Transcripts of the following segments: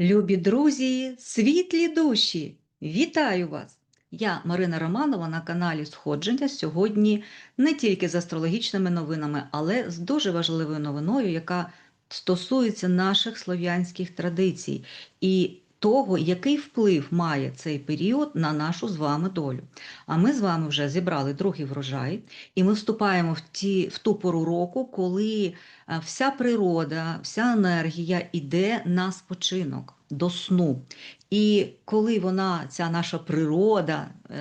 Любі друзі, світлі душі! Вітаю вас! Я Марина Романова на каналі Сходження. Сьогодні не тільки з астрологічними новинами, але з дуже важливою новиною, яка стосується наших слов'янських традицій і того, який вплив має цей період на нашу з вами долю. А ми з вами вже зібрали другий врожай, і ми вступаємо в, ті, в ту пору року, коли е, вся природа, вся енергія йде на спочинок до сну. І коли вона, ця наша природа, е,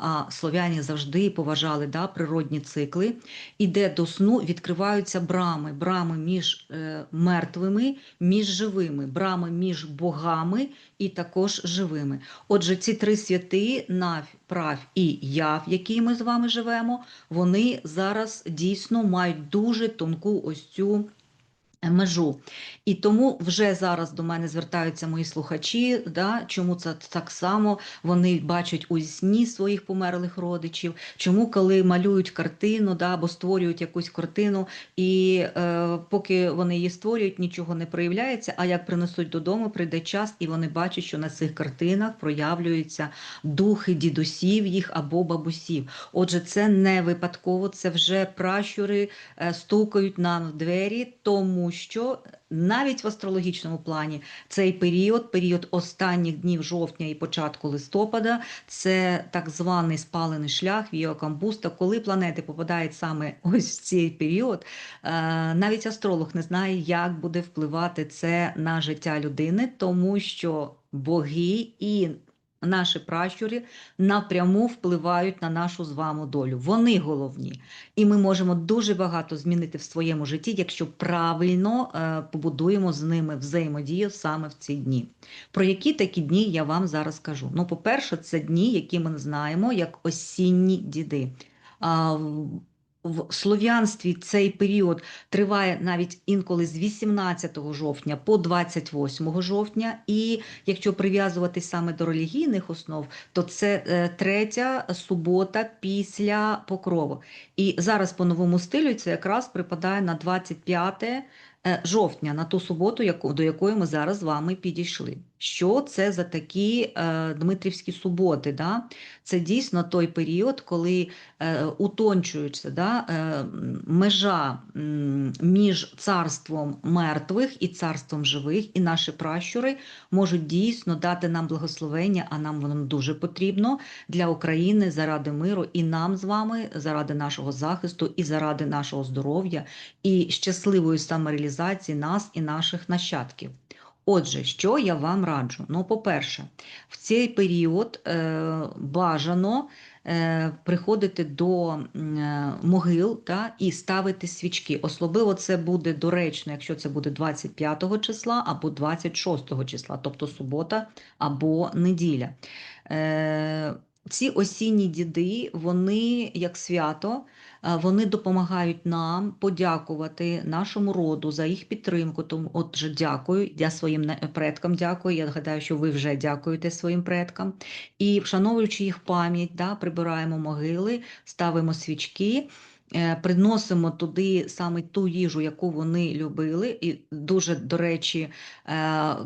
а слов'яні завжди поважали да, природні цикли, іде до сну, відкриваються брами, брами між е, мертвими, між живими, брами між богами і також живими. Отже, ці три святи, нав, прав і яв, в якій ми з вами живемо, вони зараз дійсно мають дуже тонку ось цю межу. І тому вже зараз до мене звертаються мої слухачі, да, чому це так само вони бачать у сні своїх померлих родичів, чому коли малюють картину да, або створюють якусь картину, і е, поки вони її створюють, нічого не проявляється, а як принесуть додому, прийде час, і вони бачать, що на цих картинах проявлюються духи дідусів їх або бабусів. Отже, це не випадково, це вже пращури е, стукають нам двері, тому що навіть в астрологічному плані цей період, період останніх днів жовтня і початку листопада, це так званий спалений шлях віокамбуста. Коли планети попадають саме ось в цей період, е, навіть астролог не знає, як буде впливати це на життя людини, тому що боги і Наші пращури напряму впливають на нашу з вами долю. Вони головні. І ми можемо дуже багато змінити в своєму житті, якщо правильно е, побудуємо з ними взаємодію саме в ці дні. Про які такі дні я вам зараз кажу? Ну, по-перше, це дні, які ми знаємо як осінні діди. В слов'янстві цей період триває навіть інколи з 18 жовтня по 28 жовтня, і якщо прив'язувати саме до релігійних основ, то це е, третя субота після покрову. І зараз по новому стилю це якраз припадає на 25 Е, жовтня на ту суботу, яку, до якої ми зараз з вами підійшли. Що це за такі е, Дмитрівські суботи? Да? Це дійсно той період, коли е, утончується да, е, межа м, між царством мертвих і царством живих, і наші пращури можуть дійсно дати нам благословення, а нам воно дуже потрібно для України заради миру, і нам з вами заради нашого захисту, і заради нашого здоров'я, і щасливої самореалізації нас і наших нащадків. Отже, що я вам раджу? Ну, по-перше, в цей період е, бажано е, приходити до е, могил та, і ставити свічки. Особливо це буде доречно, якщо це буде 25 числа або 26 числа, тобто субота або неділя. Е, ці осінні діди, вони як свято, вони допомагають нам подякувати нашому роду за їх підтримку. Тому, отже, дякую. Я своїм предкам дякую. Я гадаю, що ви вже дякуєте своїм предкам. І, вшановуючи їх пам'ять, да, прибираємо могили, ставимо свічки. Е, приносимо туди саме ту їжу, яку вони любили, і дуже до речі е,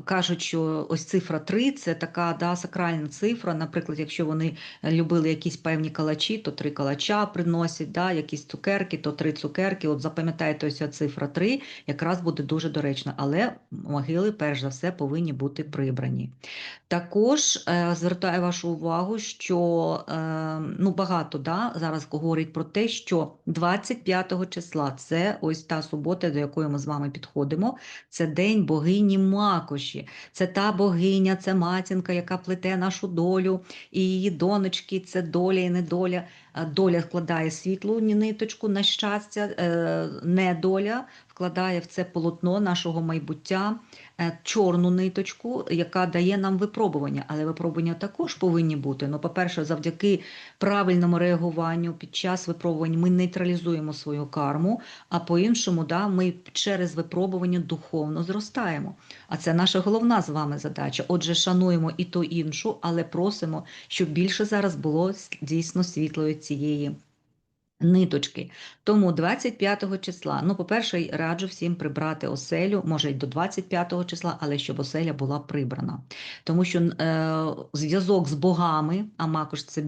кажуть, що ось цифра 3 – це така да, сакральна цифра. Наприклад, якщо вони любили якісь певні калачі, то три калача приносять, да, якісь цукерки, то три цукерки. От запам'ятайте, ось цифра 3 якраз буде дуже доречна, але могили, перш за все, повинні бути прибрані. Також е, звертаю вашу увагу, що ну, багато да, зараз говорить про те, що 25 числа це ось та субота, до якої ми з вами підходимо. Це день богині Макоші. Це та богиня, це матінка, яка плете нашу долю, і її донечки, це доля і недоля. Доля вкладає світлу ниточку, на щастя, е, недоля вкладає в це полотно нашого майбуття е, чорну ниточку, яка дає нам випробування. Але випробування також повинні бути. Ну, по-перше, завдяки правильному реагуванню під час випробувань ми нейтралізуємо свою карму, а по-іншому, да, ми через випробування духовно зростаємо. А це наша головна з вами задача. Отже, шануємо і ту іншу, але просимо, щоб більше зараз було дійсно світлої цієї Ниточки. Тому 25 числа, ну, по-перше, раджу всім прибрати оселю, може й до 25 числа, але щоб оселя була прибрана. Тому що е, зв'язок з богами, а макож це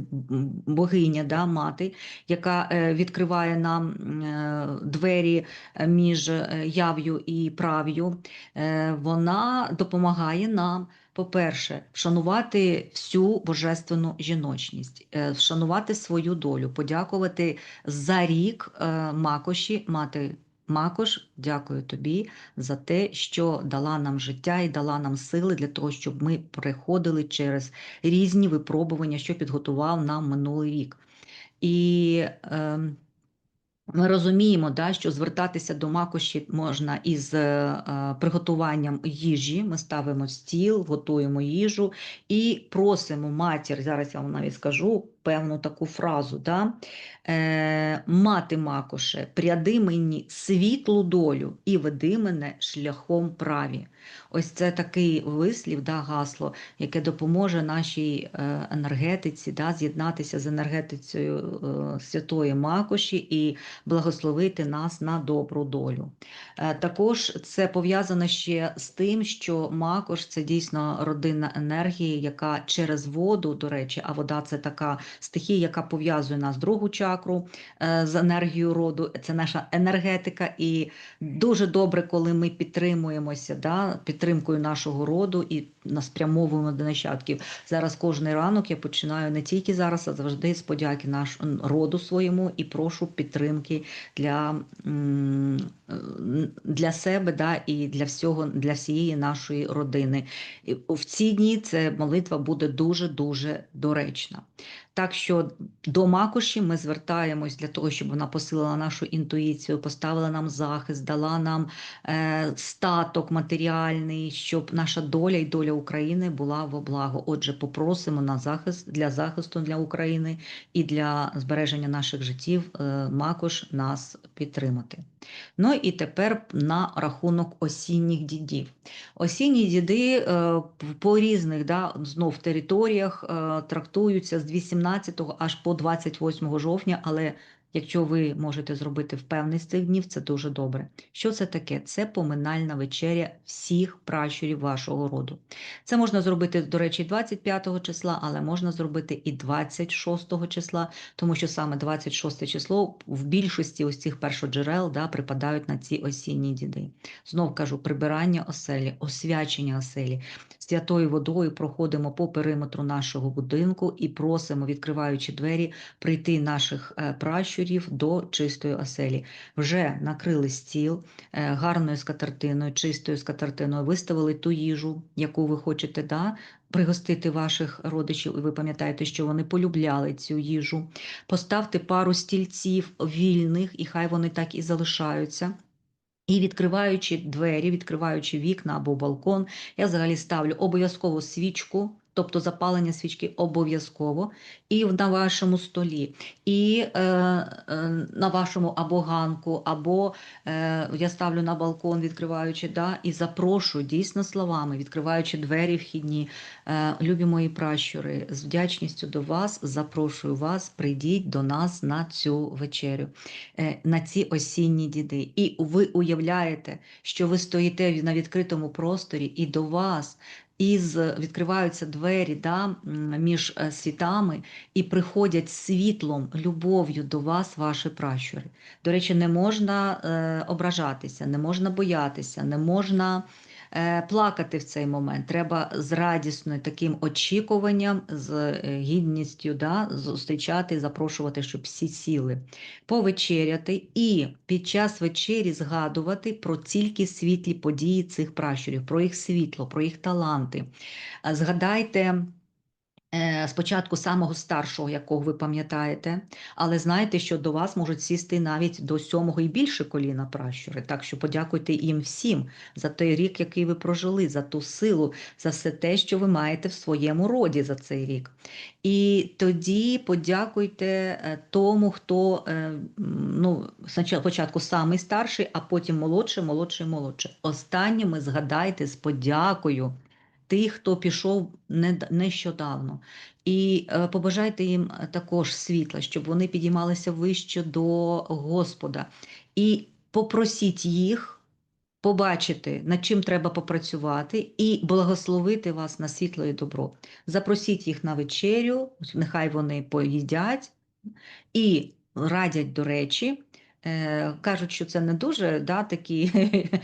богиня, да, мати, яка е, відкриває нам е, двері між е, яв'ю і прав'ю, е, вона допомагає нам по-перше, вшанувати всю божественну жіночність, е, вшанувати свою долю, подякувати за рік е, Макоші, мати Макош, дякую тобі за те, що дала нам життя і дала нам сили для того, щоб ми приходили через різні випробування, що підготував нам минулий рік. І е, ми розуміємо, да, що звертатися до макоші можна із е, приготуванням їжі. Ми ставимо стіл, готуємо їжу і просимо матір. Зараз я вам навіть скажу певну таку фразу. Да? Е, Мати Макоше, пряди мені світлу долю і веди мене шляхом праві. Ось це такий вислів, да, гасло, яке допоможе нашій е, енергетиці да, з'єднатися з енергетицею е, Святої Макоші і благословити нас на добру долю. Е, також це пов'язано ще з тим, що Макош це дійсно родинна енергія, яка через воду, до речі, а вода це така стихія, яка пов'язує нас другу чакру е, з енергією роду. Це наша енергетика, і дуже добре, коли ми підтримуємося да, підтримкою нашого роду і спрямовуємо до нащадків. Зараз кожен ранок я починаю не тільки зараз, а завжди з подяки наш роду своєму і прошу підтримки для для себе да, і для всього, для всієї нашої родини. В ці дні ця молитва буде дуже дуже доречна. Так що до Макоші ми звертаємось для того, щоб вона посилила нашу інтуїцію, поставила нам захист, дала нам е, статок матеріальний, щоб наша доля і доля України була в благо. Отже, попросимо на захист для захисту для України і для збереження наших життів. Е, Макош нас підтримати. Ну і тепер на рахунок осінніх дідів. Осінні діди е, по різних да, знов територіях е, трактуються з 18 аж по 28 жовтня, але Якщо ви можете зробити в з цих днів, це дуже добре. Що це таке? Це поминальна вечеря всіх пращурів вашого роду. Це можна зробити, до речі, 25 числа, але можна зробити і 26 числа, тому що саме 26 число в більшості ось цих першоджерел да, припадають на ці осінні діди. Знов кажу, прибирання оселі, освячення оселі. Святою водою проходимо по периметру нашого будинку і просимо, відкриваючи двері, прийти наших е, пращурів до чистої оселі. Вже накрили стіл е, гарною скатертиною, чистою скатертиною, виставили ту їжу, яку ви хочете да, пригостити ваших родичів, і ви пам'ятаєте, що вони полюбляли цю їжу. Поставте пару стільців вільних, і хай вони так і залишаються. І відкриваючи двері, відкриваючи вікна або балкон, я взагалі ставлю обов'язково свічку тобто запалення свічки обов'язково і на вашому столі, і е, е, на вашому або ганку, або е, я ставлю на балкон, відкриваючи, да, і запрошую дійсно словами, відкриваючи двері вхідні, е, любі мої пращури, з вдячністю до вас, запрошую вас, прийдіть до нас на цю вечерю, е, на ці осінні діди. І ви уявляєте, що ви стоїте на відкритому просторі, і до вас із відкриваються двері да, між е, світами і приходять світлом, любов'ю до вас, ваші пращури. До речі, не можна е, ображатися, не можна боятися, не можна. Е, плакати в цей момент. Треба з радісною таким очікуванням, з е, гідністю да, зустрічати, запрошувати, щоб всі сіли, повечеряти і під час вечері згадувати про тільки світлі події цих пращурів, про їх світло, про їх таланти. Згадайте. Е, спочатку самого старшого, якого ви пам'ятаєте, але знайте, що до вас можуть сісти навіть до сьомого і більше коліна пращури. Так що подякуйте їм всім за той рік, який ви прожили, за ту силу, за все те, що ви маєте в своєму роді за цей рік. І тоді подякуйте е, тому, хто е, ну, спочатку самий старший, а потім молодший, молодший, молодший. Останніми згадайте з подякою тих, хто пішов нещодавно. І е, побажайте їм е, також світла, щоб вони підіймалися вище до Господа. І попросіть їх побачити, над чим треба попрацювати, і благословити вас на світло і добро. Запросіть їх на вечерю, нехай вони поїдять і радять, до речі. Е, Кажуть, що це не дуже да, такі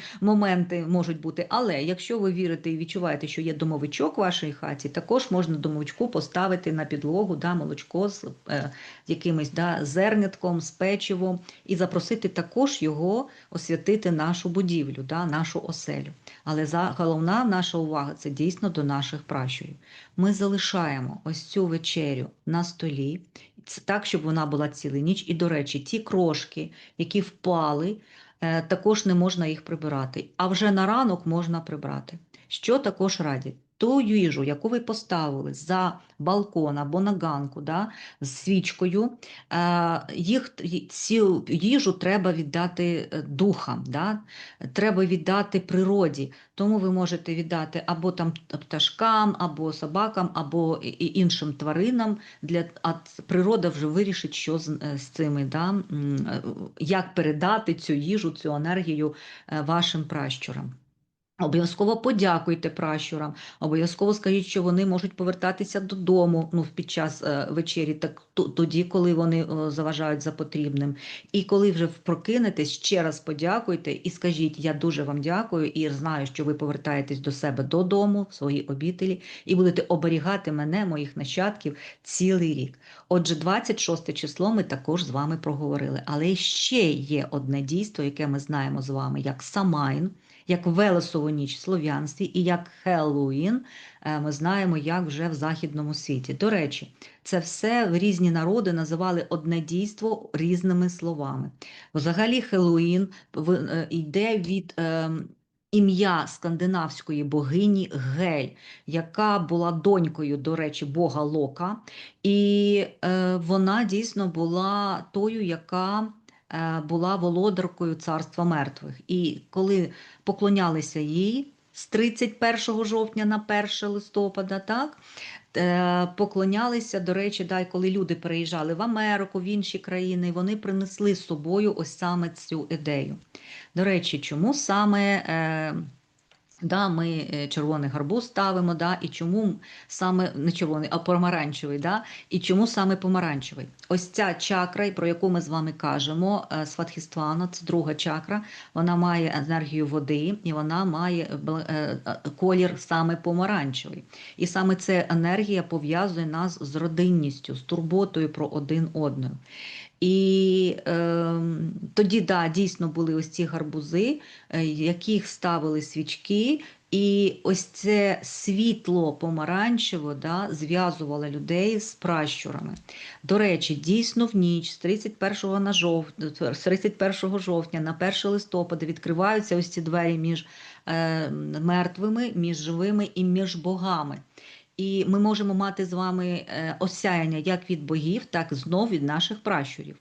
моменти можуть бути. Але якщо ви вірите і відчуваєте, що є домовичок у вашій хаті, також можна домовичку поставити на підлогу да, молочко з е, якимось да, зернятком, з печивом, і запросити також його освятити нашу будівлю, да, нашу оселю. Але за, головна наша увага це дійсно до наших пращурів. Ми залишаємо ось цю вечерю на столі, так, щоб вона була цілий ніч. І, до речі, ті крошки, які впали, е, також не можна їх прибирати. А вже на ранок можна прибрати. Що також радять? Ту їжу, яку ви поставили за балкон або на ганку да, з свічкою, е, їх, цю їжу треба віддати е, духам, да? треба віддати природі. Тому ви можете віддати або там пташкам, або собакам, або іншим тваринам. Для, а природа вже вирішить, що з, е, з цими, да? як передати цю їжу, цю енергію вашим пращурам. Обов'язково подякуйте пращурам, обов'язково скажіть, що вони можуть повертатися додому ну, під час е, вечері, так тоді, коли вони е, заважають за потрібним. І коли вже прокинетесь, ще раз подякуйте і скажіть: я дуже вам дякую і знаю, що ви повертаєтесь до себе додому, в свої обітелі, і будете оберігати мене, моїх нащадків, цілий рік. Отже, 26 число ми також з вами проговорили. Але ще є одне дійство, яке ми знаємо з вами, як Самайн, як Велесову ніч в слов'янстві і як Хеллоуін, е, ми знаємо, як вже в західному світі. До речі, це все в різні народи називали одне дійство різними словами. Взагалі, Хеллоуін е, йде від е, ім'я скандинавської богині Гель, яка була донькою, до речі, бога Лока, і е, вона дійсно була тою, яка була володаркою царства мертвих. І коли поклонялися їй з 31 жовтня на 1 листопада, так? е, Поклонялися, до речі, дай коли люди переїжджали в Америку, в інші країни, вони принесли з собою ось саме цю ідею. До речі, чому саме е, да, ми е, червоний гарбуз ставимо, да, і чому саме не червоний, а помаранчевий, да, і чому саме помаранчевий? Ось ця чакра, про яку ми з вами кажемо, е, Сватхіствана, це друга чакра, вона має енергію води і вона має е, колір саме помаранчевий. І саме ця енергія пов'язує нас з родинністю, з турботою про один одного. І е, тоді, да, дійсно були ось ці гарбузи, е, яких ставили свічки, і ось це світло помаранчево да, зв'язувало людей з пращурами. До речі, дійсно в ніч з 31 на жов... з 31 жовтня на 1 листопада відкриваються ось ці двері між е, мертвими, між живими і між богами. І ми можемо мати з вами е, осяяння як від богів, так знов від наших пращурів.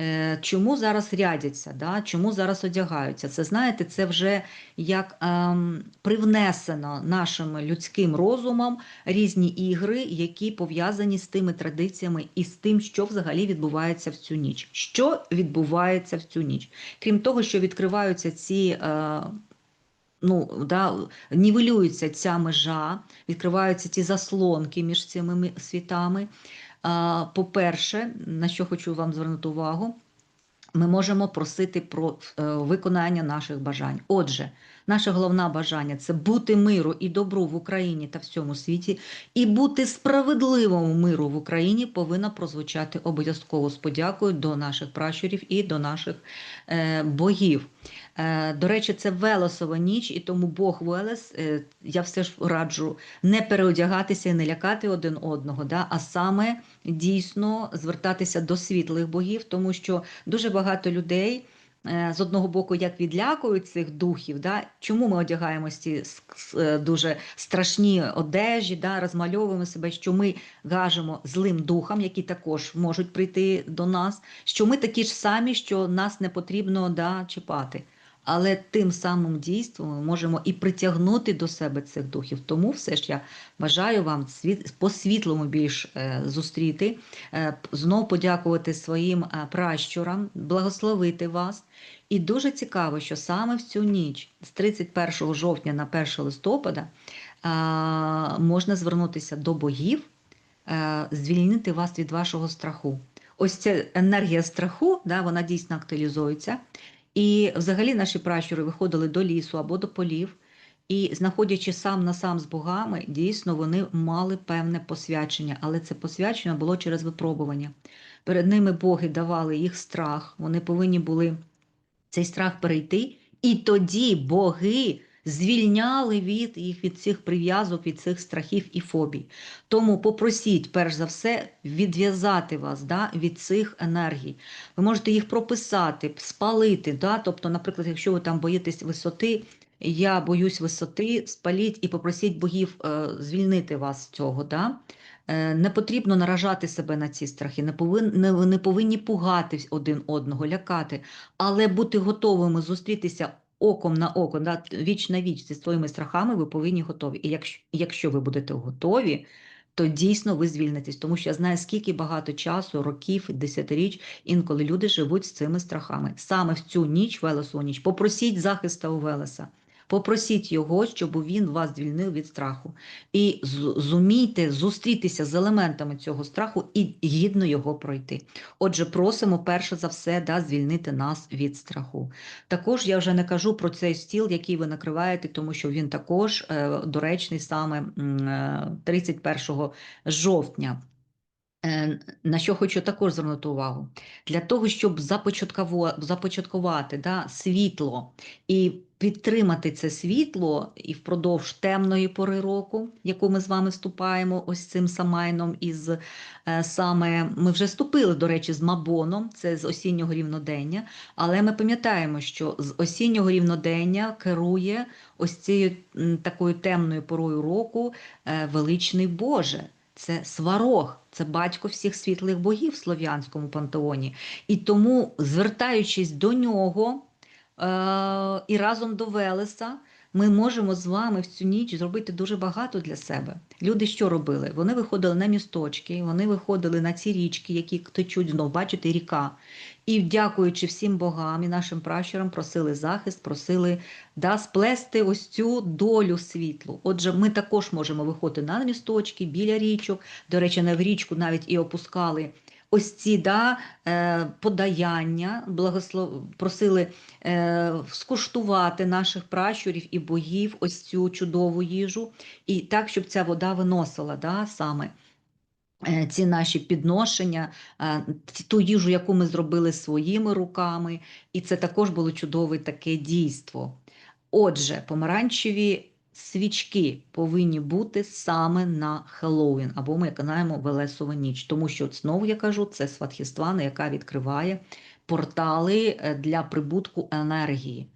Е, Чому зараз рядяться, да? чому зараз одягаються? Це знаєте, це вже як ем, привнесено нашим людським розумом різні ігри, які пов'язані з тими традиціями і з тим, що взагалі відбувається в цю ніч. Що відбувається в цю ніч? Крім того, що відкриваються ці. Е, Ну, да, нівелюється ця межа, відкриваються ті заслонки між цими світами. По-перше, на що хочу вам звернути увагу, ми можемо просити про е, виконання наших бажань. Отже, наше головне бажання це бути миру і добру в Україні та всьому світі, і бути справедливому миру в Україні повинно прозвучати обов'язково з подякою до наших пращурів і до наших е, богів. Е, До речі, це Велесова ніч, і тому Бог Велес, е, я все ж раджу не переодягатися і не лякати один одного, да, а саме дійсно звертатися до світлих богів, тому що дуже багато людей. Е, З одного боку, як відлякують цих духів, да? чому ми одягаємося ці е, дуже страшні одежі, да? розмальовуємо себе, що ми гажемо злим духам, які також можуть прийти до нас, що ми такі ж самі, що нас не потрібно да, чіпати. Але тим самим дійством ми можемо і притягнути до себе цих духів. Тому все ж я бажаю вам по світлому більш е, зустріти, е, знов подякувати своїм е, пращурам, благословити вас. І дуже цікаво, що саме в цю ніч, з 31 жовтня на 1 листопада, можна звернутися до богів, звільнити вас від вашого страху. Ось ця енергія страху, да, вона дійсно актуалізується. І взагалі наші пращури виходили до лісу або до полів, і, знаходячи сам на сам з богами, дійсно вони мали певне посвячення, але це посвячення було через випробування. Перед ними боги давали їх страх, вони повинні були цей страх перейти, і тоді боги звільняли від їх від цих прив'язок, від цих страхів і фобій. Тому попросіть, перш за все, відв'язати вас да, від цих енергій. Ви можете їх прописати, спалити. Да? Тобто, наприклад, якщо ви там боїтесь висоти, я боюсь висоти, спаліть і попросіть богів е, звільнити вас з цього. Да? Е, Не потрібно наражати себе на ці страхи, не повин, не, не повинні пугати один одного, лякати, але бути готовими зустрітися оком на око, да, віч на віч зі своїми страхами, ви повинні готові. І якщо, якщо ви будете готові, то дійсно ви звільнитесь, тому що я знаю, скільки багато часу, років, десятиріч, інколи люди живуть з цими страхами. Саме в цю ніч, Велесу ніч, попросіть захиста у Велеса. Попросіть його, щоб він вас звільнив від страху. І зумійте зустрітися з елементами цього страху і гідно його пройти. Отже, просимо перше за все да, звільнити нас від страху. Також я вже не кажу про цей стіл, який ви накриваєте, тому що він також е, доречний саме м, е, 31 жовтня. Е, На що хочу також звернути увагу, для того, щоб започаткувати да, світло і підтримати це світло і впродовж темної пори року, яку ми з вами вступаємо, ось цим самайном із е, саме ми вже вступили, до речі, з Мабоном, це з осіннього рівнодення. Але ми пам'ятаємо, що з осіннього рівнодення керує ось цією такою темною порою року е, величний Боже. Це сварог, це батько всіх світлих богів в слов'янському пантеоні. І тому, звертаючись до нього е- і разом до Велеса, ми можемо з вами в цю ніч зробити дуже багато для себе. Люди що робили? Вони виходили на місточки, вони виходили на ці річки, які течуть знов, бачите, ріка. І, дякуючи всім богам і нашим пращурам, просили захист, просили да, сплести ось цю долю світлу. Отже, ми також можемо виходити на місточки, біля річок. До речі, в річку навіть і опускали ось ці да, е, подаяння, благослов... просили е, скуштувати наших пращурів і богів ось цю чудову їжу, і так, щоб ця вода виносила да, саме. е, Ці наші підношення, ту їжу, яку ми зробили своїми руками, і це також було чудове таке дійство. Отже, помаранчеві свічки повинні бути саме на Хеллоуін, або ми знаємо Велесову ніч, тому що знову я кажу, це Сватхіствана, яка відкриває портали е, для прибутку енергії.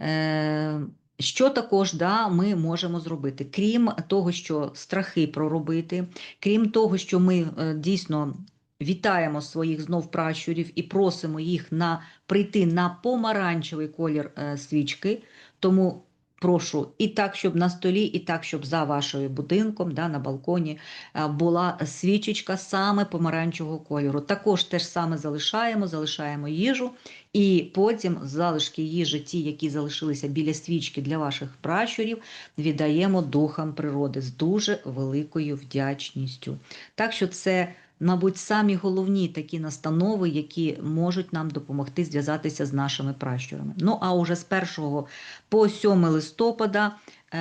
Е, Що також да, ми можемо зробити? Крім того, що страхи проробити, крім того, що ми е, дійсно вітаємо своїх знов пращурів і просимо їх на прийти на помаранчевий колір свічки. Тому прошу і так, щоб на столі, і так, щоб за вашою будинком, да, на балконі е, була свічечка саме помаранчевого кольору. Також те ж саме залишаємо, залишаємо їжу, і потім залишки їжі, ті, які залишилися біля свічки для ваших пращурів, віддаємо духам природи з дуже великою вдячністю. Так що це мабуть, самі головні такі настанови, які можуть нам допомогти зв'язатися з нашими пращурами. Ну а уже з 1 по 7 листопада е,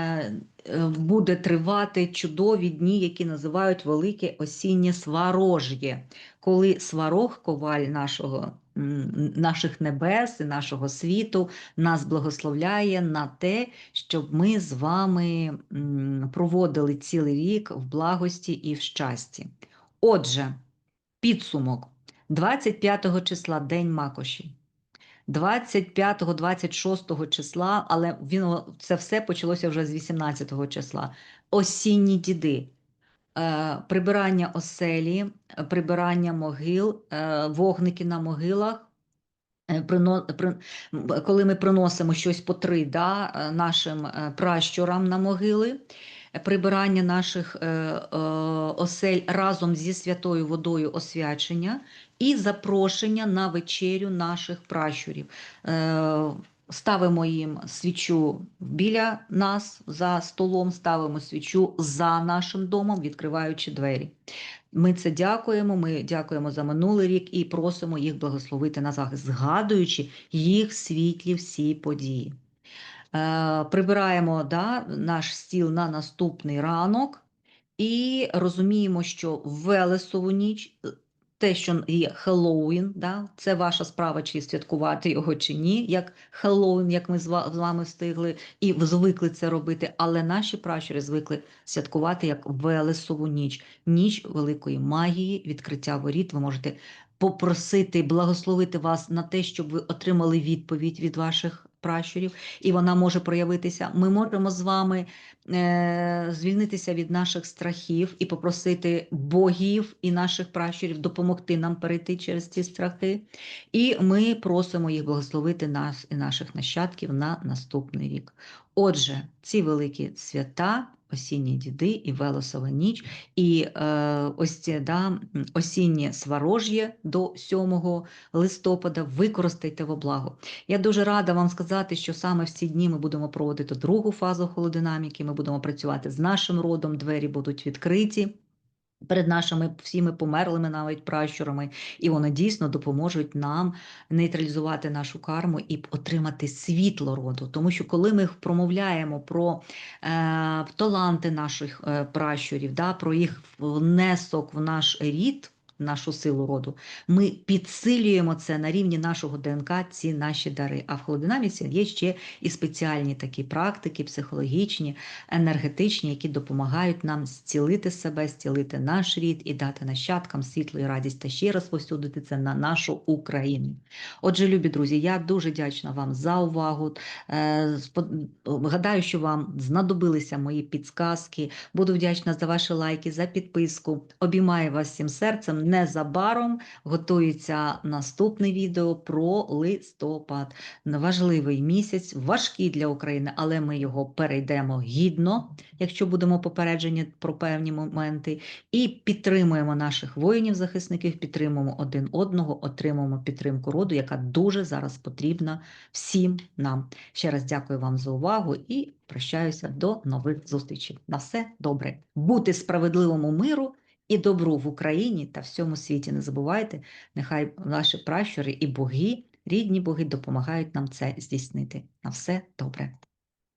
е, буде тривати чудові дні, які називають Велике осіннє сварож'є, коли сварог, коваль нашого. Наших небес і нашого світу нас благословляє на те, щоб ми з вами проводили цілий рік в благості і в щасті. Отже, підсумок 25 числа День Макоші. 25-26 числа, але він, це все почалося вже з 18 числа. Осінні діди. Е, прибирання оселі, прибирання могил, е, вогники на могилах, Е, прино- при- коли ми приносимо щось по три да, е, нашим е, пращурам на могили, прибирання наших е, е, осель разом зі святою водою освячення і запрошення на вечерю наших пращурів. Е, Ставимо їм свічу біля нас за столом, ставимо свічу за нашим домом, відкриваючи двері. Ми це дякуємо. Ми дякуємо за минулий рік і просимо їх благословити на захист, згадуючи їх світлі всі події. Е, прибираємо да, наш стіл на наступний ранок і розуміємо, що Велесову ніч. е, Те, що є Хеллоуін, да, це ваша справа, чи святкувати його чи ні, як Хеллоуін, як ми з вами встигли і звикли це робити. Але наші пращури звикли святкувати як Велесову ніч ніч великої магії, відкриття воріт. Ви можете попросити, благословити вас на те, щоб ви отримали відповідь від ваших пращурів, і вона може проявитися. Ми можемо з вами звільнитися від наших страхів і попросити богів і наших пращурів допомогти нам перейти через ці страхи. І ми просимо їх благословити нас і наших нащадків на наступний рік. Отже, ці великі свята, осінні діди і Велесова ніч, і е, ось ці да, осіннє сварож'є до 7 листопада використайте во благо. Я дуже рада вам сказати, що саме в ці дні ми будемо проводити другу фазу холодинаміки. Ми будемо працювати з нашим родом, двері будуть відкриті. Перед нашими всіми померлими навіть пращурами, і вони дійсно допоможуть нам нейтралізувати нашу карму і отримати світло роду. Тому що коли ми промовляємо про е, таланти наших е, пращурів, да, про їх внесок в наш рід, нашу силу роду, ми підсилюємо це на рівні нашого ДНК, ці наші дари. А в холодинаміці є ще і спеціальні такі практики, психологічні, енергетичні, які допомагають нам зцілити себе, зцілити наш рід і дати нащадкам світло і радість та ще розповсюдити це на нашу Україну. Отже, любі друзі, я дуже вдячна вам за увагу. Е, Гадаю, що вам знадобилися мої підсказки. Буду вдячна за ваші лайки, за підписку. Обіймаю вас всім серцем. Незабаром готується наступне відео про листопад. Важливий місяць, важкий для України, але ми його перейдемо гідно, якщо будемо попереджені про певні моменти, і підтримуємо наших воїнів-захисників, підтримуємо один одного, отримуємо підтримку роду, яка дуже зараз потрібна всім нам. Ще раз дякую вам за увагу і прощаюся до нових зустрічей. На все добре. Бути справедливому миру і добру в Україні та всьому світі. Не забувайте, нехай наші пращури і боги, рідні боги допомагають нам це здійснити. На все добре.